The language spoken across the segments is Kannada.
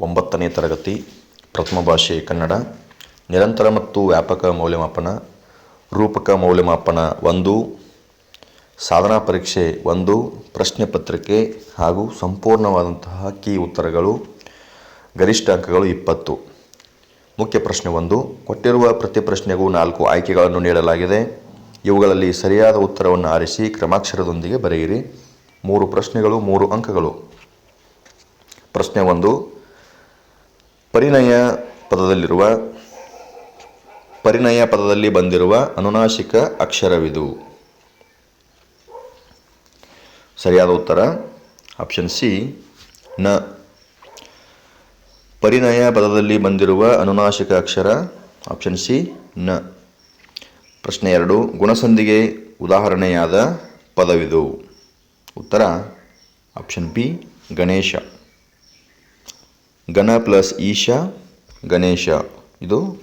ಒಂಬತ್ತನೇ ತರಗತಿ, ಪ್ರಥಮ ಭಾಷೆ ಕನ್ನಡ, ನಿರಂತರ ಮತ್ತು ವ್ಯಾಪಕ ಮೌಲ್ಯಮಾಪನ, ರೂಪಕ ಮೌಲ್ಯಮಾಪನ ಒಂದು, ಸಾಧನಾ ಪರೀಕ್ಷೆ ಒಂದು, ಪ್ರಶ್ನೆ ಪತ್ರಿಕೆ ಹಾಗೂ ಸಂಪೂರ್ಣವಾದಂತಹ ಕೀ ಉತ್ತರಗಳು, ಗರಿಷ್ಠ ಅಂಕಗಳು ಇಪ್ಪತ್ತು. ಮುಖ್ಯ ಪ್ರಶ್ನೆ ಒಂದು, ಕೊಟ್ಟಿರುವ ಪ್ರತಿ ಪ್ರಶ್ನೆಗೂ ನಾಲ್ಕು ಆಯ್ಕೆಗಳನ್ನು ನೀಡಲಾಗಿದೆ. ಇವುಗಳಲ್ಲಿ ಸರಿಯಾದ ಉತ್ತರವನ್ನು ಆರಿಸಿ ಕ್ರಮಾಕ್ಷರದೊಂದಿಗೆ ಬರೆಯಿರಿ. ಮೂರು ಪ್ರಶ್ನೆಗಳು, ಮೂರು ಅಂಕಗಳು. ಪ್ರಶ್ನೆ ಒಂದು ಪರಿಣಯ ಪದದಲ್ಲಿರುವ, ಪರಿಣಯ ಪದದಲ್ಲಿ ಬಂದಿರುವ ಅನುನಾಶಿಕ ಅಕ್ಷರವಿದು. ಸರಿಯಾದ ಉತ್ತರ? ಆಪ್ಷನ್ ಸಿ, ನ. ಪರಿಣಯ ಪದದಲ್ಲಿ ಬಂದಿರುವ ಅನುನಾಶಿಕ ಅಕ್ಷರ, ಆಪ್ಷನ್ ಸಿ, ನ. ಪ್ರಶ್ನೆ ಎರಡು, ಗುಣಸಂಧಿಗೆ ಉದಾಹರಣೆಯಾದ ಪದವಿದು. ಉತ್ತರ? Option B, Ganesha. ಗಣ ಪ್ಲಸ್ ಈಶ, ಗಣೇಶ. ಇದು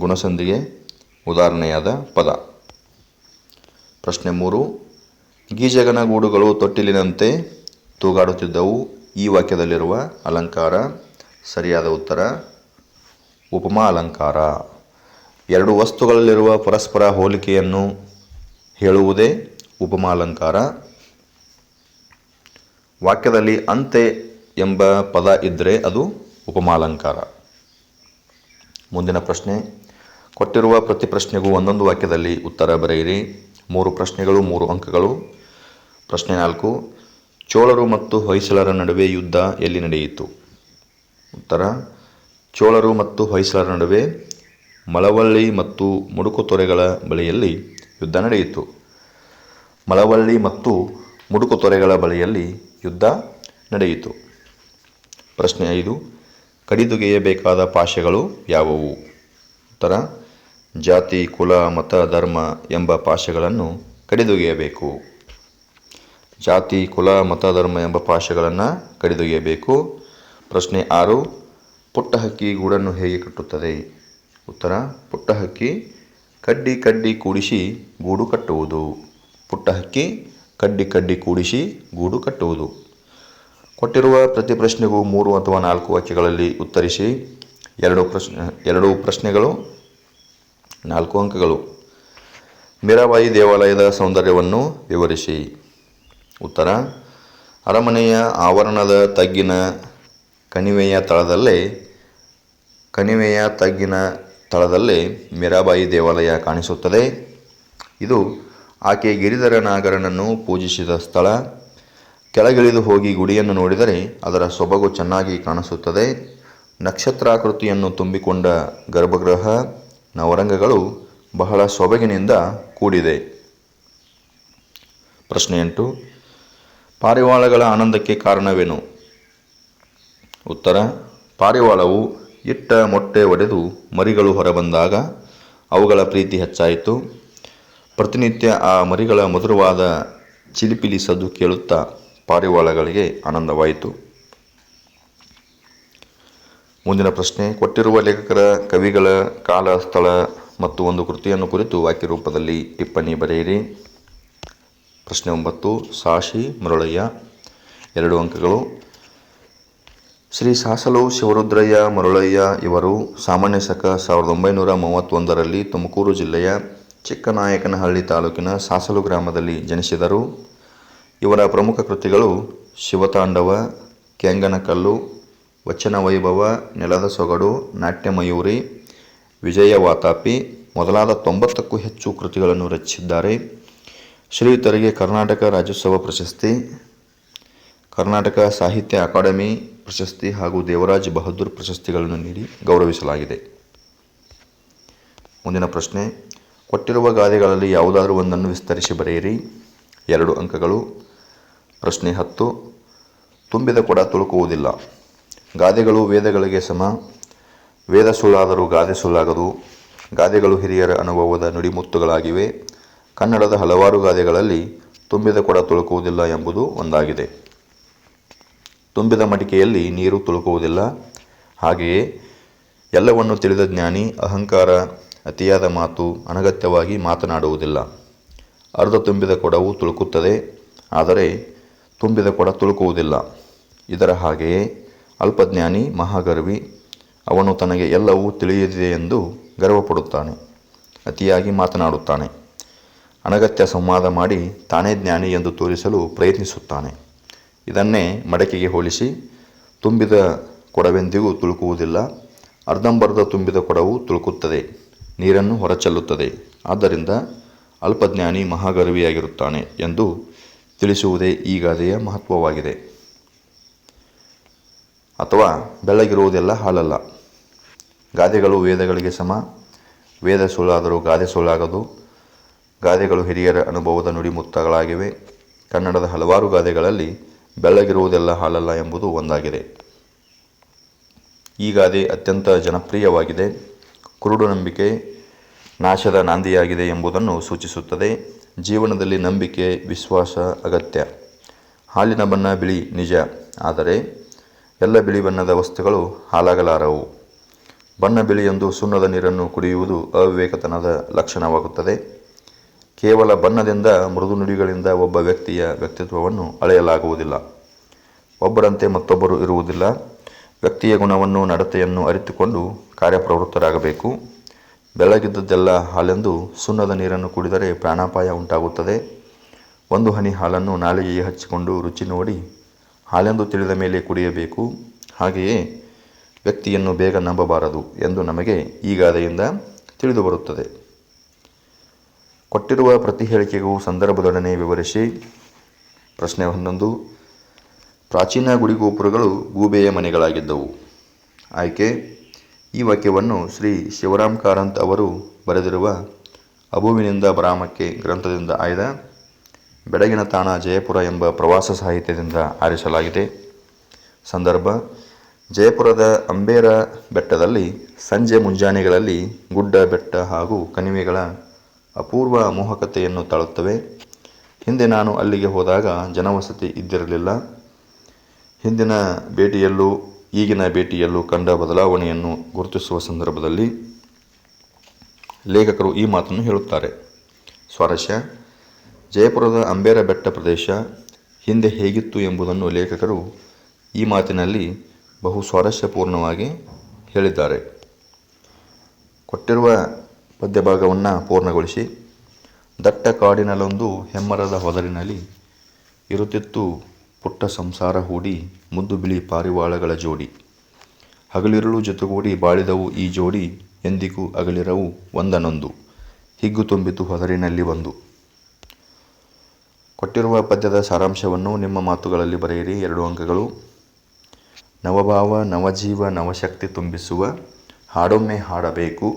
ಗುಣಸಂಧಿಗೆ ಉದಾಹರಣೆಯಾದ ಪದ. ಪ್ರಶ್ನೆ ಮೂರು. ಗೀಜಗನ ಗೂಡುಗಳು ತೊಟ್ಟಿಲಿನಂತೆ ತೂಗಾಡುತ್ತಿದ್ದವು. ಈ ವಾಕ್ಯದಲ್ಲಿರುವ ಅಲಂಕಾರ ಸರಿಯಾದ ಉತ್ತರ. ಉಪಮಾ ಅಲಂಕಾರ. ಎರಡು ವಸ್ತುಗಳಲ್ಲಿರುವ ಪರಸ್ಪರ ಹೋಲಿಕೆಯನ್ನು ಹೇಳುವುದೇ ಉಪಮಾ ಅಲಂಕಾರ. ವಾಕ್ಯದಲ್ಲಿ ಅಂತೆ ಎಂಬ ಪದ ಇದ್ದರೆ ಅದು ಉಪಮಾಲಂಕಾರ. ಮುಂದಿನ ಪ್ರಶ್ನೆ, ಕೊಟ್ಟಿರುವ ಪ್ರತಿ ಪ್ರಶ್ನೆಗೂ ಒಂದೊಂದು ವಾಕ್ಯದಲ್ಲಿ ಉತ್ತರ ಬರೆಯಿರಿ. ಮೂರು ಪ್ರಶ್ನೆಗಳು, ಮೂರು ಅಂಕಗಳು. ಪ್ರಶ್ನೆ ನಾಲ್ಕು, ಚೋಳರು ಮತ್ತು ಹೊಯ್ಸಳರ ನಡುವೆ ಯುದ್ಧ ಎಲ್ಲಿ ನಡೆಯಿತು? ಉತ್ತರ, ಚೋಳರು ಮತ್ತು ಹೊಯ್ಸಳರ ನಡುವೆ ಮಳವಳ್ಳಿ ಮತ್ತು ಮುಡುಕುತೊರೆಗಳ ಬಳಿಯಲ್ಲಿ ಯುದ್ಧ ನಡೆಯಿತು. ಮಳವಳ್ಳಿ ಮತ್ತು ಮುಡುಕುತೊರೆಗಳ ಬಳಿಯಲ್ಲಿ ಯುದ್ಧ ನಡೆಯಿತು. ಪ್ರಶ್ನೆ ಐದು ಕಡಿದೊಗೆಯಬೇಕಾದ ಪಾಶಗಳು ಯಾವುವು? ಉತ್ತರ, ಜಾತಿ, ಕುಲ, ಮತ, ಧರ್ಮ ಎಂಬ ಪಾಶಗಳನ್ನು ಕಡಿದುಗೆಯಬೇಕು. ಜಾತಿ, ಕುಲ, ಮತ, ಧರ್ಮ ಎಂಬ ಪಾಶಗಳನ್ನು ಕಡಿದುಗೆಯಬೇಕು. ಪ್ರಶ್ನೆ ಆರು, ಪುಟ್ಟ ಹಕ್ಕಿ ಗೂಡನ್ನು ಹೇಗೆ ಕಟ್ಟುತ್ತದೆ? ಉತ್ತರ, ಪುಟ್ಟ ಹಕ್ಕಿ ಕಡ್ಡಿ ಕಡ್ಡಿ ಕೂಡಿಸಿ ಗೂಡು ಕಟ್ಟುವುದು. ಪುಟ್ಟ ಹಕ್ಕಿ ಕಡ್ಡಿ ಕಡ್ಡಿ ಕೂಡಿಸಿ ಗೂಡು ಕಟ್ಟುವುದು. ಕೊಟ್ಟಿರುವ ಪ್ರತಿ ಪ್ರಶ್ನೆಗೂ ಮೂರು ಅಥವಾ ನಾಲ್ಕು ವಾಕ್ಯಗಳಲ್ಲಿ ಉತ್ತರಿಸಿ, ಎರಡು ಪ್ರಶ್ನೆ, ಎರಡು ಪ್ರಶ್ನೆಗಳು, ನಾಲ್ಕು ಅಂಕಗಳು. ಮೀರಾಬಾಯಿ ದೇವಾಲಯದ ಸೌಂದರ್ಯವನ್ನು ವಿವರಿಸಿ. ಉತ್ತರ, ಅರಮನೆಯ ಆವರಣದ ತಗ್ಗಿನ ಕಣಿವೆಯ ತಳದಲ್ಲೇ, ಕಣಿವೆಯ ತಗ್ಗಿನ ತಳದಲ್ಲೇ ಮೀರಾಬಾಯಿ ದೇವಾಲಯ ಕಾಣಿಸುತ್ತದೆ. ಇದು ಆಕೆ ಗಿರಿಧರ ನಾಗರನನ್ನು ಪೂಜಿಸಿದ ಸ್ಥಳ. ಕೆಳಗಿಳಿದು ಹೋಗಿ ಗುಡಿಯನ್ನು ನೋಡಿದರೆ ಅದರ ಸೊಬಗು ಚೆನ್ನಾಗಿ ಕಾಣಿಸುತ್ತದೆ. ನಕ್ಷತ್ರಾಕೃತಿಯನ್ನು ತುಂಬಿಕೊಂಡ ಗರ್ಭಗೃಹ, ನವರಂಗಗಳು ಬಹಳ ಸೊಬಗಿನಿಂದ ಕೂಡಿದೆ. ಪ್ರಶ್ನೆ ಎಂಟು, ಪಾರಿವಾಳಗಳ ಆನಂದಕ್ಕೆ ಕಾರಣವೇನು? ಉತ್ತರ, ಪಾರಿವಾಳವು ಇಟ್ಟ ಮೊಟ್ಟೆ ಒಡೆದು ಮರಿಗಳು ಹೊರಬಂದಾಗ ಅವುಗಳ ಪ್ರೀತಿ ಹೆಚ್ಚಾಯಿತು. ಪ್ರತಿನಿತ್ಯ ಆ ಮರಿಗಳ ಮಧುರವಾದ ಚಿಲಿಪಿಲಿ ಸದ್ದು ಕೇಳುತ್ತಾ ಪಾರಿವಾಳಗಳಿಗೆ ಆನಂದವಾಯಿತು. ಮುಂದಿನ ಪ್ರಶ್ನೆ, ಕೊಟ್ಟಿರುವ ಲೇಖಕರ ಕವಿಗಳ ಕಾಲ, ಸ್ಥಳ ಮತ್ತು ಒಂದು ಕೃತಿಯನ್ನು ಕುರಿತು ವಾಕ್ಯ ರೂಪದಲ್ಲಿ ಟಿಪ್ಪಣಿ ಬರೆಯಿರಿ. ಪ್ರಶ್ನೆ ಒಂಬತ್ತು, ಸಾಶಿ, ಮರುಳಯ್ಯ. ಎರಡು ಅಂಕಗಳು. ಶ್ರೀ ಸಾಸಲು ಶಿವರುದ್ರಯ್ಯ, ಮರುಳಯ್ಯ ಇವರು ಸಾಮಾನ್ಯ ಸಕ ಸಾವಿರದ ಒಂಬೈನೂರ ಮೂವತ್ತೊಂದರಲ್ಲಿ ತುಮಕೂರು ಜಿಲ್ಲೆಯ ಚಿಕ್ಕನಾಯಕನಹಳ್ಳಿ ತಾಲೂಕಿನ ಸಾಸಲು ಗ್ರಾಮದಲ್ಲಿ ಜನಿಸಿದರು. ಇವರ ಪ್ರಮುಖ ಕೃತಿಗಳು ಶಿವತಾಂಡವ, ಕೆಂಗನಕಲ್ಲು, ವಚನ ವೈಭವ, ನೆಲದ ಸೊಗಡು ನಾಟ್ಯಮಯೂರಿ ವಿಜಯ ವಾತಾಪಿ ಮೊದಲಾದ ತೊಂಬತ್ತಕ್ಕೂ ಹೆಚ್ಚು ಕೃತಿಗಳನ್ನು ರಚಿಸಿದ್ದಾರೆ. ಶ್ರೀಯುತರಿಗೆ ಕರ್ನಾಟಕ ರಾಜ್ಯೋತ್ಸವ ಪ್ರಶಸ್ತಿ, ಕರ್ನಾಟಕ ಸಾಹಿತ್ಯ ಅಕಾಡೆಮಿ ಪ್ರಶಸ್ತಿ ಹಾಗೂ ದೇವರಾಜ್ ಬಹದ್ದೂರ್ ಪ್ರಶಸ್ತಿಗಳನ್ನು ನೀಡಿ ಗೌರವಿಸಲಾಗಿದೆ. ಮುಂದಿನ ಪ್ರಶ್ನೆ, ಕೊಟ್ಟಿರುವ ಗಾದೆಗಳಲ್ಲಿ ಯಾವುದಾದರೂ ಒಂದನ್ನು ವಿಸ್ತರಿಸಿ ಬರೆಯಿರಿ. ಎರಡು ಅಂಕಗಳು. ಪ್ರಶ್ನೆ ಹತ್ತು. ತುಂಬಿದ ಕೊಡ ತುಳುಕುವುದಿಲ್ಲ. ಗಾದೆಗಳು ವೇದಗಳಿಗೆ ಸಮ. ವೇದ ಸುಳ್ಳಾದರೂ ಗಾದೆ ಸುಳ್ಳಾಗದು. ಗಾದೆಗಳು ಹಿರಿಯರ ಅನುಭವದ ನುಡಿಮುತ್ತುಗಳಾಗಿವೆ. ಕನ್ನಡದ ಹಲವಾರು ಗಾದೆಗಳಲ್ಲಿ ತುಂಬಿದ ಕೊಡ ತುಳುಕುವುದಿಲ್ಲ ಎಂಬುದು ಒಂದಾಗಿದೆ. ತುಂಬಿದ ಮಡಿಕೆಯಲ್ಲಿ ನೀರು ತುಳುಕುವುದಿಲ್ಲ. ಹಾಗೆಯೇ ಎಲ್ಲವನ್ನು ತಿಳಿದ ಜ್ಞಾನಿ ಅಹಂಕಾರ, ಅತಿಯಾದ ಮಾತು, ಅನಗತ್ಯವಾಗಿ ಮಾತನಾಡುವುದಿಲ್ಲ. ಅರ್ಧ ತುಂಬಿದ ಕೊಡವು ತುಳುಕುತ್ತದೆ. ಆದರೆ ತುಂಬಿದ ಕೊಡ ತುಳುಕುವುದಿಲ್ಲ. ಇದರ ಹಾಗೆಯೇ ಅಲ್ಪಜ್ಞಾನಿ, ಮಹಾಗರ್ವಿ, ಅವನು ತನಗೆ ಎಲ್ಲವೂ ತಿಳಿಯದಿದೆ ಎಂದು ಗರ್ವಪಡುತ್ತಾನೆ. ಅತಿಯಾಗಿ ಮಾತನಾಡುತ್ತಾನೆ. ಅನಗತ್ಯ ಸಂವಾದ ಮಾಡಿ ತಾನೇ ಜ್ಞಾನಿ ಎಂದು ತೋರಿಸಲು ಪ್ರಯತ್ನಿಸುತ್ತಾನೆ. ಇದನ್ನೇ ಮಡಕೆಗೆ ಹೋಲಿಸಿ, ತುಂಬಿದ ಕೊಡವೆಂದಿಗೂ ತುಳುಕುವುದಿಲ್ಲ. ಅರ್ಧಂಬರ್ಧ ತುಂಬಿದ ಕೊಡವು ತುಳುಕುತ್ತದೆ. ನೀರನ್ನು ಹೊರಚೆಲ್ಲುತ್ತದೆ. ಆದ್ದರಿಂದ ಅಲ್ಪಜ್ಞಾನಿ, ಮಹಾಗರ್ವಿಯಾಗಿರುತ್ತಾನೆ ಎಂದು ತಿಳಿಸುವುದೇ ಈ ಗಾದೆಯ ಮಹತ್ವವಾಗಿದೆ. ಅಥವಾ ಬೆಳ್ಳಗಿರುವುದೆಲ್ಲ ಹಾಳಲ್ಲ. ಗಾದೆಗಳು ವೇದಗಳಿಗೆ ಸಮ. ವೇದ ಸುಳ್ಳಾದರೂ ಗಾದೆ ಸುಳ್ಳಾಗದು. ಗಾದೆಗಳು ಹಿರಿಯರ ಅನುಭವದ ನುಡಿಮುತ್ತಗಳಾಗಿವೆ. ಕನ್ನಡದ ಹಲವಾರು ಗಾದೆಗಳಲ್ಲಿ ಬೆಳ್ಳಗಿರುವುದೆಲ್ಲ ಹಾಳಲ್ಲ ಎಂಬುದು ಒಂದಾಗಿದೆ. ಈ ಗಾದೆ ಅತ್ಯಂತ ಜನಪ್ರಿಯವಾಗಿದೆ. ಕುರುಡು ನಂಬಿಕೆ ನಾಶದ ನಾಂದಿಯಾಗಿದೆ ಎಂಬುದನ್ನು ಸೂಚಿಸುತ್ತದೆ. ಜೀವನದಲ್ಲಿ ನಂಬಿಕೆ, ವಿಶ್ವಾಸ ಅಗತ್ಯ. ಹಾಲಿನ ಬಣ್ಣ ಬಿಳಿ, ನಿಜ. ಆದರೆ ಎಲ್ಲ ಬಿಳಿ ಬಣ್ಣದ ವಸ್ತುಗಳು ಹಾಲಾಗಲಾರವು ಬಣ್ಣ ಬಿಳಿಯೆಂದು ಸುಣ್ಣದ ನೀರನ್ನು ಕುಡಿಯುವುದು ಅವಿವೇಕತನದ ಲಕ್ಷಣವಾಗುತ್ತದೆ. ಕೇವಲ ಬಣ್ಣದಿಂದ ಮೃದು ನುಡಿಗಳಿಂದ ಒಬ್ಬ ವ್ಯಕ್ತಿಯ ವ್ಯಕ್ತಿತ್ವವನ್ನು ಅಳೆಯಲಾಗುವುದಿಲ್ಲ. ಒಬ್ಬರಂತೆ ಮತ್ತೊಬ್ಬರು ಇರುವುದಿಲ್ಲ. ವ್ಯಕ್ತಿಯ ಗುಣವನ್ನು ನಡತೆಯನ್ನು ಅರಿತುಕೊಂಡು ಕಾರ್ಯಪ್ರವೃತ್ತರಾಗಬೇಕು. ಬೆಳಗಿದ್ದದ್ದೆಲ್ಲ ಹಾಲೆಂದು ಸುಣ್ಣದ ನೀರನ್ನು ಕುಡಿದರೆ ಪ್ರಾಣಾಪಾಯ ಉಂಟಾಗುತ್ತದೆ. ಒಂದು ಹನಿ ಹಾಲನ್ನು ನಾಲಿಗೆಗೆ ಹಚ್ಚಿಕೊಂಡು ರುಚಿ ನೋಡಿ ಹಾಲೆಂದು ತಿಳಿದ ಮೇಲೆ ಕುಡಿಯಬೇಕು. ಹಾಗೆಯೇ ವ್ಯಕ್ತಿಯನ್ನು ಬೇಗ ನಂಬಬಾರದು ಎಂದು ನಮಗೆ ಈ ಗಾದೆಯಿಂದ ತಿಳಿದುಬರುತ್ತದೆ ಕೊಟ್ಟಿರುವ ಪ್ರತಿ ಹೇಳಿಕೆಗೂ ಸಂದರ್ಭದೊಡನೆ ವಿವರಿಸಿ. ಪ್ರಶ್ನೆ ಹನ್ನೊಂದು ಪ್ರಾಚೀನ ಗುಡಿಗೋಪುರಗಳು ಗೂಬೆಯ ಮನೆಗಳಾಗಿದ್ದವು. ಆಯ್ಕೆ. ಈ ವಾಕ್ಯವನ್ನು ಶ್ರೀ ಶಿವರಾಮ್ ಕಾರಂತ್ ಅವರು ಬರೆದಿರುವ ಅಬುವಿನಿಂದ ಬ್ರಾಹ್ಮಕ್ಕೆ ಗ್ರಂಥದಿಂದ ಆಯ್ದ ಬೆಡಗಿನ ತಾಣ ಜಯಪುರ ಎಂಬ ಪ್ರವಾಸ ಸಾಹಿತ್ಯದಿಂದ ಆರಿಸಲಾಗಿದೆ. ಸಂದರ್ಭ, ಜಯಪುರದ ಅಂಬೇರ ಬೆಟ್ಟದಲ್ಲಿ ಸಂಜೆ ಮುಂಜಾನೆಗಳಲ್ಲಿ ಗುಡ್ಡ, ಬೆಟ್ಟ ಹಾಗೂ ಕಣಿವೆಗಳ ಅಪೂರ್ವ ಮೋಹಕತೆಯನ್ನು ತಾಳುತ್ತವೆ. ಹಿಂದೆ ನಾನು ಅಲ್ಲಿಗೆ ಹೋದಾಗ ಜನವಸತಿ ಇದ್ದಿರಲಿಲ್ಲ. ಹಿಂದಿನ ಭೇಟಿಯಲ್ಲೂ ಈಗಿನ ಭೇಟಿಯಲ್ಲೂ ಕಂಡ ಬದಲಾವಣೆಯನ್ನು ಗುರುತಿಸುವ ಸಂದರ್ಭದಲ್ಲಿ ಲೇಖಕರು ಈ ಮಾತನ್ನು ಹೇಳುತ್ತಾರೆ. ಸ್ವಾರಸ್ಯ, ಜಯಪುರದ ಅಂಬೇರ ಬೆಟ್ಟ ಪ್ರದೇಶ ಹಿಂದೆ ಹೇಗಿತ್ತು ಎಂಬುದನ್ನು ಲೇಖಕರು ಈ ಮಾತಿನಲ್ಲಿ ಬಹು ಸ್ವಾರಸ್ಯಪೂರ್ಣವಾಗಿ ಹೇಳಿದ್ದಾರೆ. ಕೊಟ್ಟಿರುವ ಪದ್ಯಭಾಗವನ್ನು ಪೂರ್ಣಗೊಳಿಸಿ. ದಟ್ಟ ಕಾಡಿನಲ್ಲೊಂದು ಹೆಮ್ಮರದ ಹೊದರಿನಲ್ಲಿ ಇರುತ್ತಿತ್ತು ಪುಟ್ಟ ಸಂಸಾರ ಹೂಡಿ ಮುದ್ದು ಬಿಳಿ ಪಾರಿವಾಳಗಳ ಜೋಡಿ. ಹಗಲಿರುಳು ಜೊತೆಗೂಡಿ ಬಾಳಿದವು ಈ ಜೋಡಿ, ಎಂದಿಗೂ ಅಗಲಿರವು ಒಂದನೊಂದು. ಹಿಗ್ಗು ತುಂಬಿತು ಹೊದರಿನಲ್ಲಿ ಒಂದು. ಕೊಟ್ಟಿರುವ ಪದ್ಯದ ಸಾರಾಂಶವನ್ನು ನಿಮ್ಮ ಮಾತುಗಳಲ್ಲಿ ಬರೆಯಿರಿ. ಎರಡು ಅಂಕಗಳು. ನವಭಾವ, ನವಜೀವ, ನವಶಕ್ತಿ ತುಂಬಿಸುವ, ಹಾಡೊಮ್ಮೆ ಹಾಡಬೇಕು.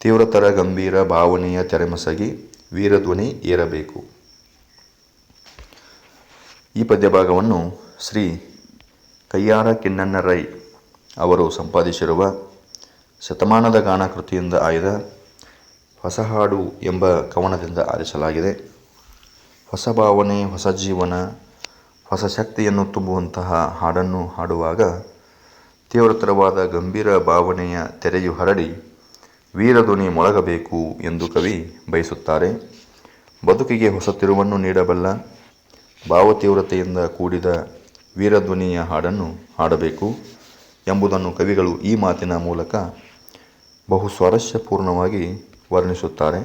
ತೀವ್ರತರ ಗಂಭೀರ ಭಾವನೆಯ ತೆರೆಮಸಗಿ, ವೀರಧ್ವನಿ ಏರಬೇಕು. ಈ ಪದ್ಯಭಾಗವನ್ನು ಶ್ರೀ ಕಯ್ಯಾರ ಕಿನ್ನಣ್ಣ ರೈ ಅವರು ಸಂಪಾದಿಸಿರುವ ಶತಮಾನದ ಗಾನ ಕೃತಿಯಿಂದ ಆಯ್ದ ಹೊಸ ಹಾಡು ಎಂಬ ಕವನದಿಂದ ಆರಿಸಲಾಗಿದೆ. ಹೊಸ ಭಾವನೆ, ಹೊಸ ಜೀವನ, ಹೊಸ ಶಕ್ತಿಯನ್ನು ತುಂಬುವಂತಹ ಹಾಡನ್ನು ಹಾಡುವಾಗ ತೀವ್ರತರವಾದ ಗಂಭೀರ ಭಾವನೆಯ ತೆರೆಯು ಹರಡಿ ವೀರಧ್ವನಿ ಮೊಳಗಬೇಕು ಎಂದು ಕವಿ ಬಯಸುತ್ತಾರೆ. ಬದುಕಿಗೆ ಹೊಸ ತಿರುವನ್ನು ನೀಡಬಲ್ಲ ಭಾವತೀವ್ರತೆಯಿಂದ ಕೂಡಿದ ವೀರಧ್ವನಿಯ ಹಾಡನ್ನು ಹಾಡಬೇಕು ಎಂಬುದನ್ನು ಕವಿಗಳು ಈ ಮಾತಿನ ಮೂಲಕ ಬಹು ಸ್ವಾರಸ್ಯಪೂರ್ಣವಾಗಿ ವರ್ಣಿಸುತ್ತಾರೆ.